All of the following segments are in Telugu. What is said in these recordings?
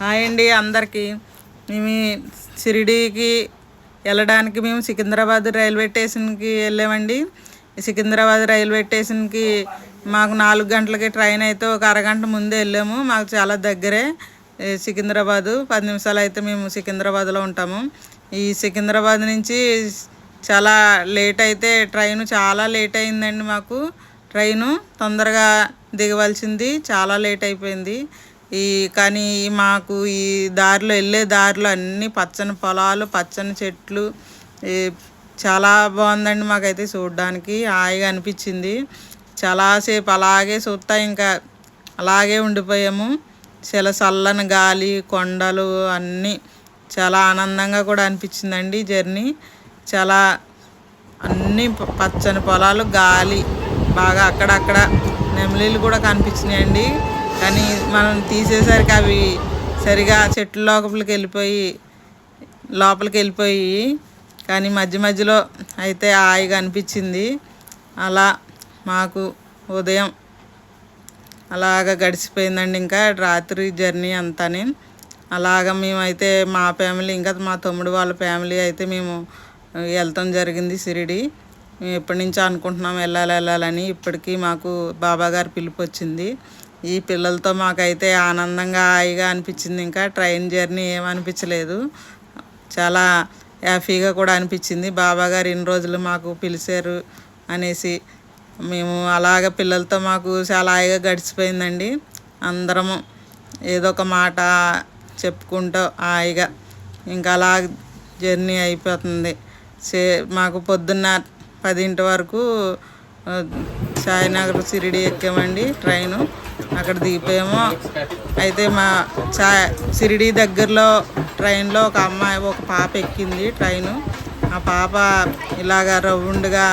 హాయ్ అండి అందరికీ. మేము షిరిడీకి వెళ్ళడానికి మేము సికింద్రాబాద్ రైల్వే స్టేషన్కి వెళ్ళామండి. సికింద్రాబాద్ రైల్వే స్టేషన్కి మాకు నాలుగు గంటలకి ట్రైన్ అయితే ఒక అరగంట ముందే వెళ్ళాము. మాకు చాలా దగ్గరే. సికింద్రాబాదు పది నిమిషాలు అయితే మేము సికింద్రాబాద్లో ఉంటాము. ఈ సికింద్రాబాద్ నుంచి చాలా లేట్ అయితే ట్రైన్ చాలా లేట్ అయిందండి మాకు. ట్రైను తొందరగా దిగవలసింది. చాలా లేట్ అయిపోయింది. ఈ కానీ మాకు ఈ దారిలో వెళ్ళే దారిలో అన్ని పచ్చని పొలాలు పచ్చని చెట్లు ఈ చాలా బాగుందండి మాకైతే చూడడానికి. హాయిగా అనిపించింది. చాలాసేపు అలాగే చూస్తా ఇంకా అలాగే ఉండిపోయాము. చాలా చల్లని గాలి కొండలు అన్నీ చాలా ఆనందంగా కూడా అనిపించిందండి జర్నీ. చాలా అన్ని పచ్చని పొలాలు గాలి బాగా అక్కడక్కడ నెమలీలు కూడా కనిపించినాయండి. కానీ మనం తీసేసరికి అవి సరిగా చెట్ల లోపలికి వెళ్ళిపోయి లోపలికి వెళ్ళిపోయి కానీ మధ్య మధ్యలో అయితే హాయిగా అనిపించింది. అలా మాకు ఉదయం అలాగ గడిచిపోయిందండి ఇంకా రాత్రి జర్నీ అంతాని. అలాగ మేమైతే మా ఫ్యామిలీ ఇంకా మా తమ్ముడు వాళ్ళ ఫ్యామిలీ అయితే మేము వెళ్తాం జరిగింది సిరిడి మేము ఎప్పటి నుంచో అనుకుంటున్నాం వెళ్ళాలి వెళ్ళాలని ఇప్పటికీ మాకు బాబా గారి పిలుపు వచ్చింది. ఈ పిల్లలతో మాకైతే ఆనందంగా హాయిగా అనిపించింది. ఇంకా ట్రైన్ జర్నీ ఏమనిపించలేదు చాలా హ్యాపీగా కూడా అనిపించింది. బాబా గారు ఇన్ని రోజులు మాకు పిలిచారు అనేసి మేము అలాగ పిల్లలతో మాకు చాలా హాయిగా గడిచిపోయిందండి. అందరము ఏదో ఒక మాట చెప్పుకుంటూ హాయిగా ఇంకా అలా జర్నీ అయిపోతుంది. చే మాకు పొద్దున్న పదింటి వరకు సాయినగర్ సిరిడి ఎక్కామండి ట్రైను. అక్కడ దిగిపోయాము. అయితే మా చా సిరిడి దగ్గరలో ట్రైన్లో ఒక అమ్మాయి ఒక పాప ఎక్కింది ట్రైను. ఆ పాప ఇలాగ రౌండ్గా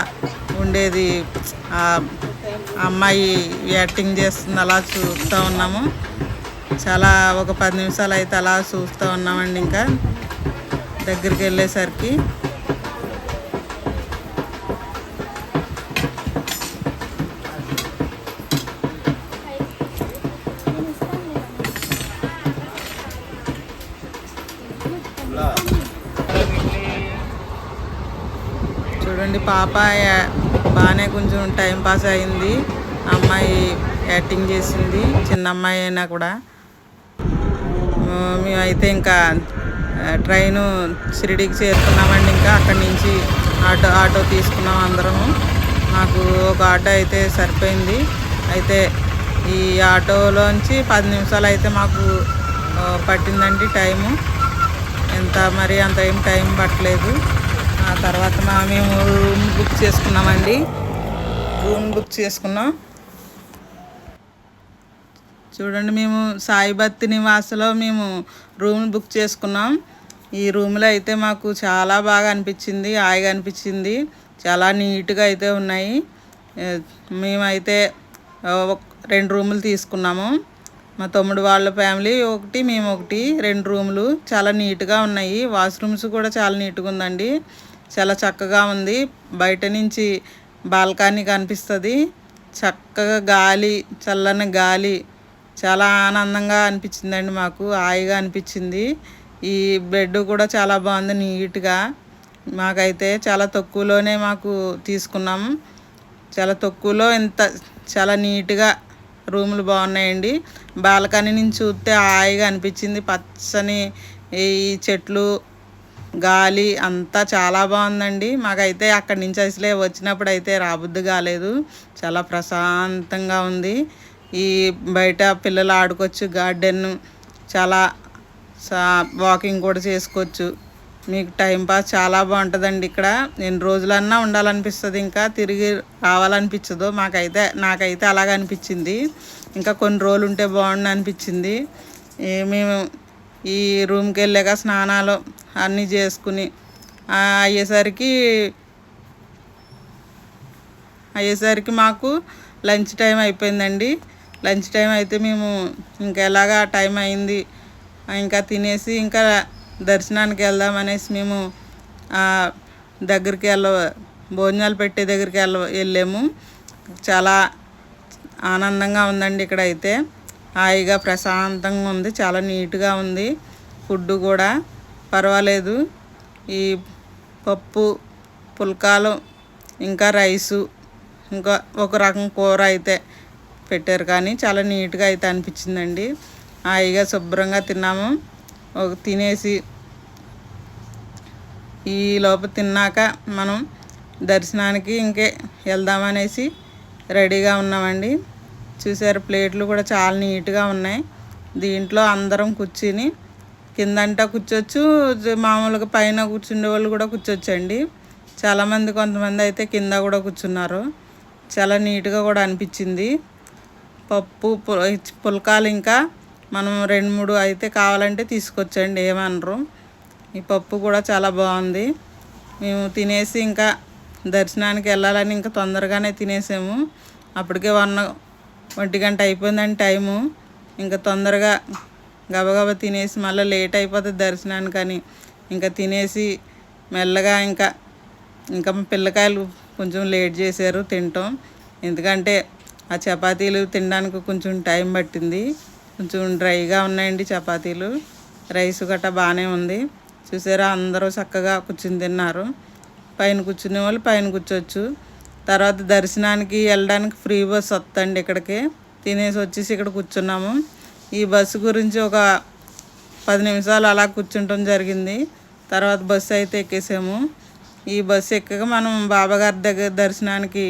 ఉండేది. ఆ అమ్మాయి యాక్టింగ్ చేస్తుంది అలా చూస్తూ ఉన్నాము. చాలా ఒక పది నిమిషాలు అయితే అలా చూస్తూ ఉన్నామండి ఇంకా. దగ్గరికి వెళ్ళేసరికి. చూడండి పాప బాగానే కొంచెం టైం పాస్ అయింది. అమ్మాయి యాక్టింగ్ చేసింది చిన్న అమ్మాయి అయినా కూడా. మేమైతే ఇంకా ట్రైను షిరిడికి చేరుకున్నామండి ఇంకా. అక్కడి నుంచి ఆటో ఆటో తీసుకున్నాం అందరము. మాకు ఒక ఆటో అయితే సరిపోయింది. అయితే ఈ ఆటోలోంచి పది నిమిషాలు అయితే మాకు పట్టిందండి టైము. ఎంత మరి అంత ఏం టైం పట్టలేదు. ఆ తర్వాత మా మేము రూమ్ బుక్ చేసుకున్నామండి. రూమ్ బుక్ చేసుకున్నాం. చూడండి మేము సాయిభక్తి నివాసలో మేము రూమ్ బుక్ చేసుకున్నాం. ఈ రూమ్లో అయితే మాకు చాలా బాగా అనిపించింది హాయిగా అనిపించింది. చాలా నీట్గా అయితే ఉన్నాయి. మేమైతే రెండు రూములు తీసుకున్నాము. మా తమ్ముడు వాళ్ళ ఫ్యామిలీ ఒకటి మేము ఒకటి రెండు రూములు. చాలా నీట్గా ఉన్నాయి. వాష్రూమ్స్ కూడా చాలా నీట్గా ఉందండి. చాలా చక్కగా ఉంది. బయట నుంచి బాల్కనీ కనిపిస్తుంది. చక్కగా గాలి చల్లని గాలి. చాలా ఆనందంగా అనిపించిందండి మాకు. హాయిగా అనిపించింది. ఈ బెడ్ కూడా చాలా బాగుంది నీట్గా. మాకైతే చాలా తక్కువలోనే మాకు తీసుకున్నాం. చాలా తక్కువలో ఇంత చాలా నీట్గా రూములు బాగున్నాయండి. బాల్కనీ నుంచి చూస్తే హాయిగా అనిపించింది. పచ్చని ఈ చెట్లు గాలి అంతా చాలా బాగుందండి. మాకైతే అక్కడి నుంచి అసలే వచ్చినప్పుడు అయితే రాబుద్ది కాలేదు. చాలా ప్రశాంతంగా ఉంది. ఈ బయట పిల్లలు ఆడుకోవచ్చు గార్డెన్ చాలా సా వాకింగ్ కూడా చేసుకోవచ్చు. మీకు టైంపాస్ చాలా బాగుంటుందండి ఇక్కడ. ఎన్ని రోజులన్నా ఉండాలనిపిస్తుంది ఇంకా తిరిగి రావాలనిపించదు మాకైతే నాకైతే అలాగ అనిపించింది ఇంకా కొన్ని రోజులు ఉంటే బాగుండు అనిపించింది మేము ఈ రూమ్కి వెళ్ళాక స్నానాలు అన్నీ చేసుకుని అయ్యేసరికి అయ్యేసరికి మాకు లంచ్ టైం అయిపోయిందండి. లంచ్ టైం అయితే మేము ఇంకా ఎలాగా టైం అయింది ఇంకా తినేసి ఇంకా దర్శనానికి వెళ్దాం అనేసి మేము దగ్గరికి వెళ్ళ భోజనాలు పెట్టే దగ్గరికి వెళ్ళ వెళ్ళాము. చాలా ఆనందంగా ఉందండి ఇక్కడ అయితే హాయిగా ప్రశాంతంగా ఉంది. చాలా నీట్గా ఉంది. ఫుడ్ కూడా పర్వాలేదు. ఈ పప్పు పుల్కాలు ఇంకా రైసు ఇంకా ఒక రకం కూర అయితే పెట్టారు. కానీ చాలా నీట్గా అయితే అనిపించిందండి. హాయిగా శుభ్రంగా తిన్నాము. ఒక తినేసి ఈ లోపు తిన్నాక మనం దర్శనానికి ఇంకే వెళ్దామనేసి రెడీగా ఉన్నామండి. చూసారు ప్లేట్లు కూడా చాలా నీట్గా ఉన్నాయి. దీంట్లో అందరం కూర్చుని కిందంట కూర్చోచ్చు మామూలుగా పైన కూర్చుండే వాళ్ళు కూడా కూర్చోచ్చండి. చాలామంది కొంతమంది అయితే కింద కూడా కూర్చున్నారు. చాలా నీట్గా కూడా అనిపించింది. పప్పు పుల్కాలు ఇంకా మనం రెండు మూడు అయితే కావాలంటే తీసుకొచ్చండి ఏమనరు. ఈ పప్పు కూడా చాలా బాగుంది. మేము తినేసి ఇంకా దర్శనానికి వెళ్ళాలని ఇంకా తొందరగానే తినేసాము. అప్పటికే వన్ ఒంటి గంట అయిపోయిందండి టైము. ఇంకా తొందరగా గబగబా తినేసి మళ్ళీ లేట్ అయిపోతుంది దర్శనానికి అని. ఇంకా తినేసి మెల్లగా ఇంకా ఇంకా పిల్లకాయలు కొంచెం లేట్ చేశారు తింటాం. ఎందుకంటే ఆ చపాతీలు తినడానికి కొంచెం టైం పట్టింది. కొంచెం డ్రైగా ఉన్నాయండి చపాతీలు. రైస్ గట్రా బాగానే ఉంది. చూసారా అందరూ చక్కగా కూర్చుని తిన్నారు. పైన కూర్చునే వాళ్ళు పైన కూర్చోవచ్చు. తర్వాత దర్శనానికి వెళ్ళడానికి ఫ్రీ బస్ వస్తుందండి ఇక్కడికి. తినేసి వచ్చేసి ఇక్కడ కూర్చున్నాము. ఈ బస్సు గురించి ఒక పది నిమిషాలు అలా కూర్చుంటం జరిగింది. తర్వాత బస్సు అయితే ఎక్కేసాము. ఈ బస్సు ఎక్కక మనం బాబాగారి దగ్గర దర్శనానికి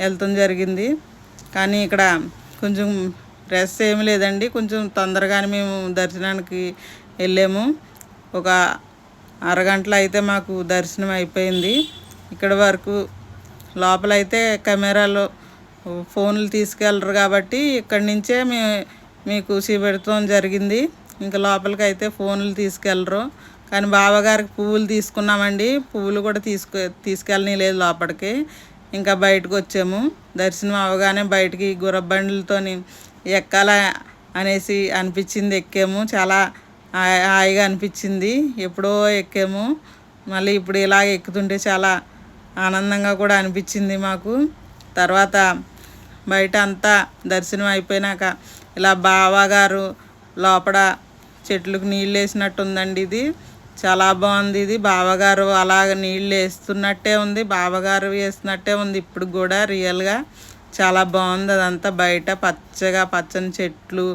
వెళ్తాం జరిగింది. కానీ ఇక్కడ కొంచెం రెస్ ఏమి లేదండి. కొంచెం తొందరగానే మేము దర్శనానికి వెళ్ళాము. ఒక అరగంటలో అయితే మాకు దర్శనం అయిపోయింది. ఇక్కడ వరకు లోపలైతే కెమెరాలో ఫోన్లు తీసుకెళ్ళరు కాబట్టి ఇక్కడి నుంచే మే మీకు చూపెడతాం జరిగింది. ఇంకా లోపలికి అయితే ఫోన్లు తీసుకెళ్ళరు. కానీ బావగారికి పువ్వులు తీసుకున్నామండి. పువ్వులు కూడా తీసుకు తీసుకెళ్ళని లేదు లోపలికి. ఇంకా బయటకు వచ్చాము దర్శనం అవగానే బయటికి గుర్రబండ్లతోని ఎక్కాల అనేసి అనిపించింది. ఎక్కాము. చాలా హాయిగా అనిపించింది. ఎప్పుడో ఎక్కాము. మళ్ళీ ఇప్పుడు ఇలా ఎక్కుతుంటే చాలా ఆనందంగా కూడా అనిపించింది మాకు. తర్వాత బయట అంతా దర్శనం అయిపోయినాక ఇలా బావగారు లోపల చెట్లకు నీళ్ళు వేసినట్టు ఉందండి ఇది. చాలా బాగుంది ఇది. బావగారు అలాగ నీళ్ళు వేస్తున్నట్టే ఉంది. బావగారు వేస్తున్నట్టే ఉంది. ఇప్పుడు కూడా రియల్గా చాలా బాగుంది అదంతా. బయట పచ్చగా పచ్చని చెట్లు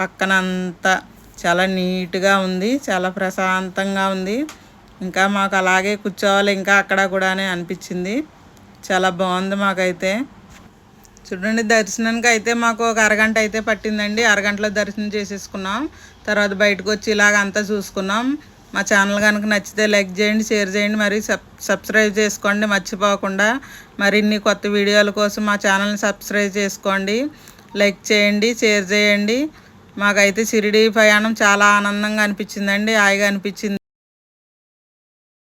పక్కన అంతా చాలా నీట్గా ఉంది. చాలా ప్రశాంతంగా ఉంది. ఇంకా మాకు అలాగే కూర్చోవాలి ఇంకా అక్కడ కూడా అనిపించింది. చాలా బాగుంది మాకైతే. చూడండి దర్శనానికి అయితే మాకు ఒక అరగంట అయితే పట్టిందండి. అరగంటలో దర్శనం చేసేసుకున్నాం. తర్వాత బయటకు వచ్చి ఇలాగ అంతా చూసుకున్నాం. మా ఛానల్ కనుక నచ్చితే లైక్ చేయండి షేర్ చేయండి మరి సబ్స్క్రైబ్ చేసుకోండి. మర్చిపోకుండా మరిన్ని కొత్త వీడియోల కోసం మా ఛానల్ని సబ్స్క్రైబ్ చేసుకోండి. లైక్ చేయండి షేర్ చేయండి. మాకైతే షిరిడి ప్రయాణం చాలా ఆనందంగా అనిపించిందండి హాయిగా అనిపించింది.